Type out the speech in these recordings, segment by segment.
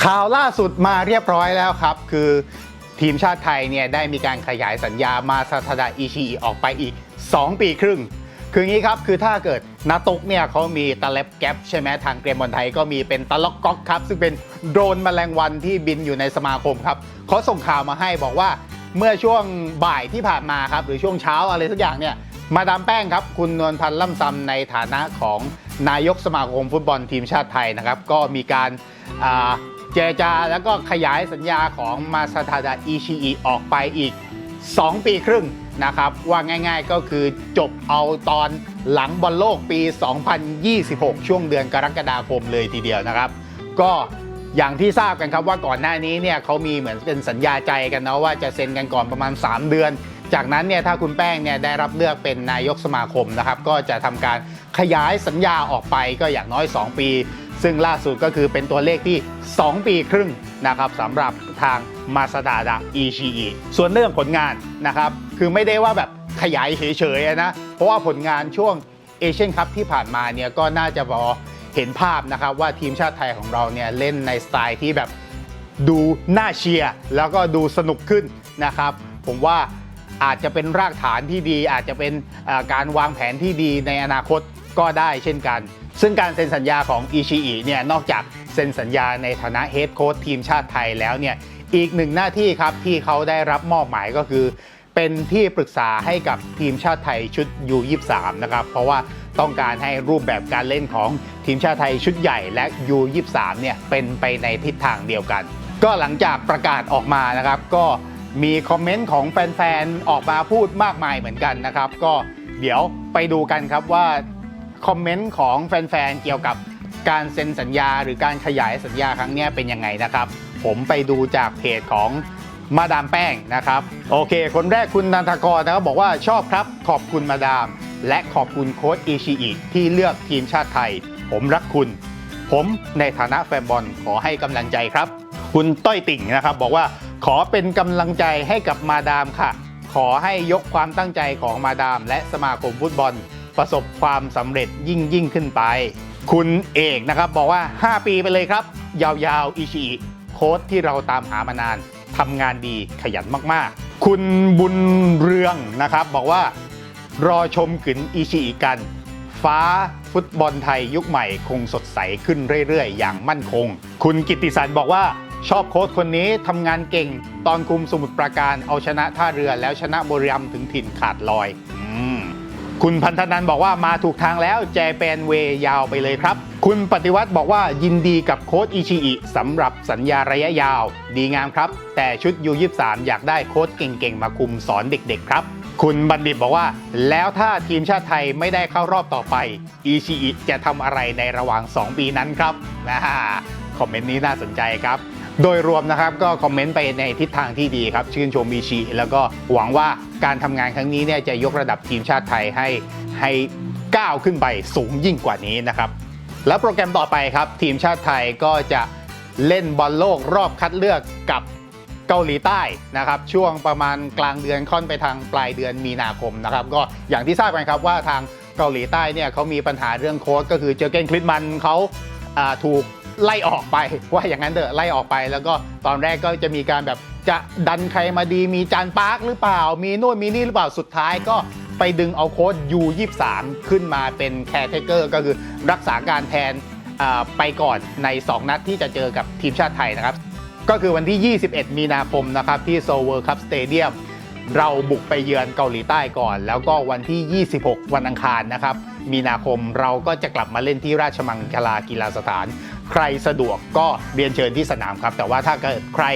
ข่าวล่าสุดมาเรียบร้อยแล้วครับ คือทีมชาติไทยเนี่ยได้มีการขยายสัญญามาซาทาดาอิชิออกไปอีก 2 ปีครึ่ง คืองี้ครับ คือถ้าเกิดนาตกเนี่ยเขามีตะเล็บแก๊ปใช่ไหมทางเกรมบอลไทยก็มีเป็นตะล็อกก๊อกครับ ซึ่งเป็นโดรนแมลงวันที่บินอยู่ในสมาคมครับเขาส่งข่าวมาให้บอกว่าเมื่อช่วงบ่ายที่ผ่านมาครับหรือช่วงเช้าอะไรสักอย่างเนี่ยมาดามแป้งครับ คุณนวลพันธ์ล่ำซำในฐานะของนายกสมาคมฟุตบอลทีมชาติไทยนะครับ ก็มีการ เจรจาแล้วก็ขยายสัญญาของมาซาทาดาอิชิอิออกไปอีก 2 ปีครึ่งนะครับ ว่าง่ายๆก็คือจบเอาตอนหลังบอลโลกปี 2026 ช่วงเดือนกรกฎาคมเลยทีเดียวนะครับ ก็อย่างที่ทราบกันครับว่าก่อนหน้านี้เนี่ยเขามีเหมือนเป็นสัญญาใจกันเนาะว่าจะเซ็นกันก่อนประมาณ 3 เดือน จากนั้นเนี่ยถ้าคุณแป้งเนี่ยได้รับเลือกเป็นนายกสมาคมนะครับ ก็จะทำการขยายสัญญาออกไปก็อย่างน้อย 2 ปี ซึ่งล่าสุดก็คือเป็นตัวเลขที่ 2 ปีครึ่งนะครับสำหรับทางมาซาดาดะอิชิอิส่วนเรื่องผลงานนะครับ คือไม่ได้ว่าแบบขยายเฉยๆนะ เพราะว่าผลงานช่วงเอเชียนคัพที่ผ่านมาเนี่ยก็น่าจะพอเห็นภาพนะครับว่าทีมชาติไทยของเราเนี่ยเล่นในสไตล์ที่แบบดูน่าเชียร์แล้วก็ดูสนุกขึ้นนะครับ ผมว่าอาจจะเป็นรากฐานที่ดี อาจจะเป็นการวางแผนที่ดีในอนาคตก็ได้เช่นกัน ซึ่งการเซ็นสัญญาของอิชิอิเนี่ยนอกจากเซ็นสัญญาในฐานะเฮดโค้ชทีมชาติไทยแล้วเนี่ยอีกหนึ่งหน้าที่ครับที่เขาได้รับมอบหมายก็คือ เป็นที่ปรึกษาให้กับทีมชาติไทยชุด U23 นะครับเพราะว่าต้องการให้รูปแบบการเล่นของทีมชาติไทยชุดใหญ่และ U23 เนี่ยเป็นไปในทิศทางเดียวกัน ก็หลังจากประกาศออกมานะครับ ก็มีคอมเมนต์ของแฟนๆ ออกมาพูดมากมายเหมือนกันนะครับ ก็เดี๋ยวไปดูกันครับว่า คอมเมนต์ของแฟนๆ เกี่ยวกับการเซ็นสัญญาหรือการขยายสัญญาครั้งนี้เป็นยังไงนะครับ ผมไปดูจากเพจของมาดามแป้งนะครับ โอเค คนแรกคุณนันทกรนะครับบอกว่าชอบครับขอบคุณมาดาม และขอบคุณโค้ชอิชิอิที่เลือกทีมชาติไทย ผมรักคุณ ผมในฐานะแฟนบอลขอให้กำลังใจครับ คุณต้อยติ่งนะครับ บอกว่าขอเป็นกำลังใจให้กับมาดามค่ะ ขอให้ยกความตั้งใจของมาดาม และสมาคมฟุตบอล ประสบความสำเร็จยิ่งยิ่งขึ้นไป คุณเอกนะครับบอกว่า 5 ปีไปเลยครับ ยาวๆอิชิอิโค้ชที่เราตามหามานานทำงานดีขยันมากๆ คุณบุญเรืองนะครับ บอกว่ารอชมกึนอิชิอิกัน ฟ้าฟุตบอลไทยยุคใหม่คงสดใสขึ้นเรื่อยๆ อย่างมั่นคง คุณกิติสันบอกว่าชอบโค้ชคนนี้ทำงานเก่ง ตอนคุมสมุทรปราการเอาชนะท่าเรือแล้วชนะบริรัมย์ถึงถิ่นขาดลอย คุณพันธนันบอกว่ามาถูกทางแล้วแจแปนเวยาวไปเลยครับ คุณปฏิวัติบอกว่ายินดีกับโค้ชอิชิอิสำหรับสัญญาระยะยาว ดีงามครับ แต่ชุด U23 อยากได้โค้ชเก่งๆ มาคุมสอนเด็กๆ ครับคุณบัณฑิตบอกว่า แล้วถ้าทีมชาติไทยไม่ได้เข้ารอบต่อไปอิชิอิจะทำอะไรในระหว่าง 2 ปีนั้นครับนะคอมเมนต์นี้น่าสนใจครับ โดยรวมนะครับก็คอมเมนต์ไปในทิศทางที่ดีครับ ชื่นชมมีชีแล้วก็หวังว่าการทำงานครั้งนี้เนี่ยจะยกระดับทีมชาติไทยให้ให้ก้าวขึ้นไปสูงยิ่งกว่านี้นะครับ แล้วโปรแกรมต่อไปครับ ทีมชาติไทยก็จะเล่นบอลโลกรอบคัดเลือกกับเกาหลีใต้นะครับ ช่วงประมาณกลางเดือนค่อนไปทางปลายเดือนมีนาคมนะครับ ก็อย่างที่ทราบกันครับว่าทางเกาหลีใต้เนี่ยเขามีปัญหาเรื่องโค้ชก็คือเจอเกนคลิสมันเขาถูก ไล่ออกไป ว่าอย่างนั้นเถอะไล่ออกไป แล้วก็ตอนแรกก็จะมีการแบบจะดันใครมาดีมีจานปาร์คหรือเปล่า มีโน่นมีนี่หรือเปล่าสุดท้ายก็ไปดึงเอาโค้ด U23 ขึ้นมาเป็นแคร์เทเกอร์ก็คือรักษาการแทนไปก่อนใน 2 นัดที่จะเจอกับทีมชาติไทยนะครับ ก็คือวันที่ 21 มีนาคมนะครับ ที่โซเวอร์คัพสเตเดียมเราบุกไปเยือนเกาหลีใต้ก่อน แล้วก็วันที่ 26 วันอังคารนะครับ มีนาคมเราก็จะกลับมาเล่นที่ราชมังคลากีฬาสถาน ใครสะดวกก็เรียนเชิญที่สนามครับ แต่ว่าถ้าเกิดใคร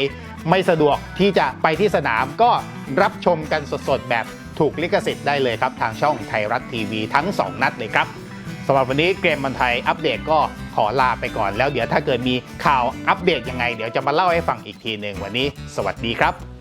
ไม่สะดวกที่จะไปที่สนามก็รับชมกันสดๆ แบบถูกลิขสิทธิ์ได้เลยครับ ทางช่องไทยรัฐทีวีทั้ง 2 นัดเลยครับสำหรับวันนี้เกมบันไทยอัปเดตก็ขอลาไปก่อนแล้วเดี๋ยวถ้าเกิดมีข่าวอัปเดตยังไง เดี๋ยวจะมาเล่าให้ฟังอีกทีหนึ่งวันนี้ สวัสดีครับ